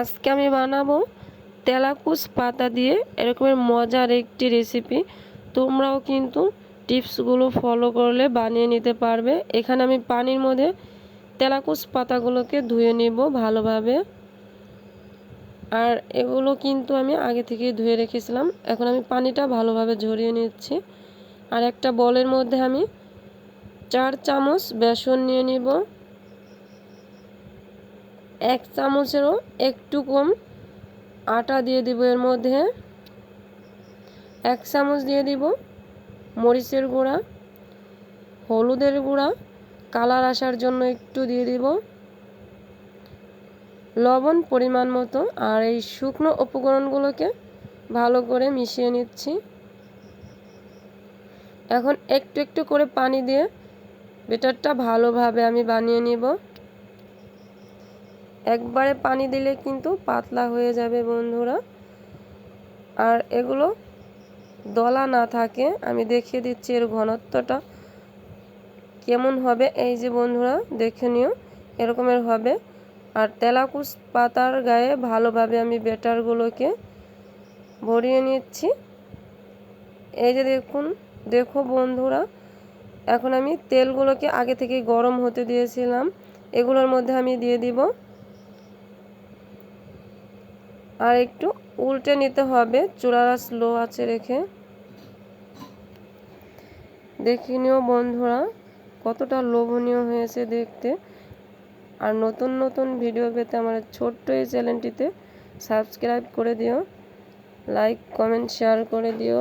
আজকে আমি বানাবো তেলাকুচ পাতা দিয়ে এরকমের মজার একটি রেসিপি তোমরাও কিন্তু টিপসগুলো ফলো করলে বানিয়ে নিতে পারবে। এখানে আমি পানির মধ্যে তেলাকুচ পাতাগুলোকে ধুয়ে নিব ভালোভাবে। আর এগুলো কিন্তু আমি আগে থেকে ধুয়ে রেখেছিলাম। এখন আমি পানিটা ভালোভাবে ঝরিয়ে নিচ্ছি। আর একটা বলের মধ্যে আমি চার চামচ বেসন নিয়ে নিব। এক চামচেরও একটু কম আটা দিয়ে দিব এর মধ্যে। এক চামচ দিয়ে দিব মরিচের গুঁড়া, হলুদের গুঁড়া, কালার আসার জন্য একটু দিয়ে দিব। লবণ পরিমাণ মতো আর এই শুকনো উপকরণগুলোকে ভালো করে মিশিয়ে নিচ্ছি। এখন একটু একটু করে পানি দিয়ে বেটারটা ভালোভাবে আমি বানিয়ে নিব। একবারে পানি দিলে কিন্তু পাতলা হয়ে যাবে বন্ধুরা। আর এগুলো দলা না থাকে। আমি দেখিয়ে দিচ্ছি এর ঘনত্বটা। কেমন হবে? এই যে বন্ধুরা, দেখে নিও। এরকমের হবে। আর তেলাকুচ পাতার গায়ে ভালোভাবে আমি বেটারগুলোকে ভরিয়ে নিচ্ছি। এই যে দেখুন, দেখো বন্ধুরা, এখন আমি তেলগুলোকে আগে থেকে গরম হতে দিয়েছিলাম। এগুলোর মধ্যে আমি দিয়ে দিব আর একটু উল্টে নিতে হবে। চূড়ারা স্লো আছে রেখে। দেখে নিও বন্ধুরা, কতটা লোভনীয় হয়েছে দেখতে। আর নতুন নতুন ভিডিও পেতে আমার ছোট্ট এই চ্যানেলটিতে সাবস্ক্রাইব করে দিও, লাইক, কমেন্ট, শেয়ার করে দিও।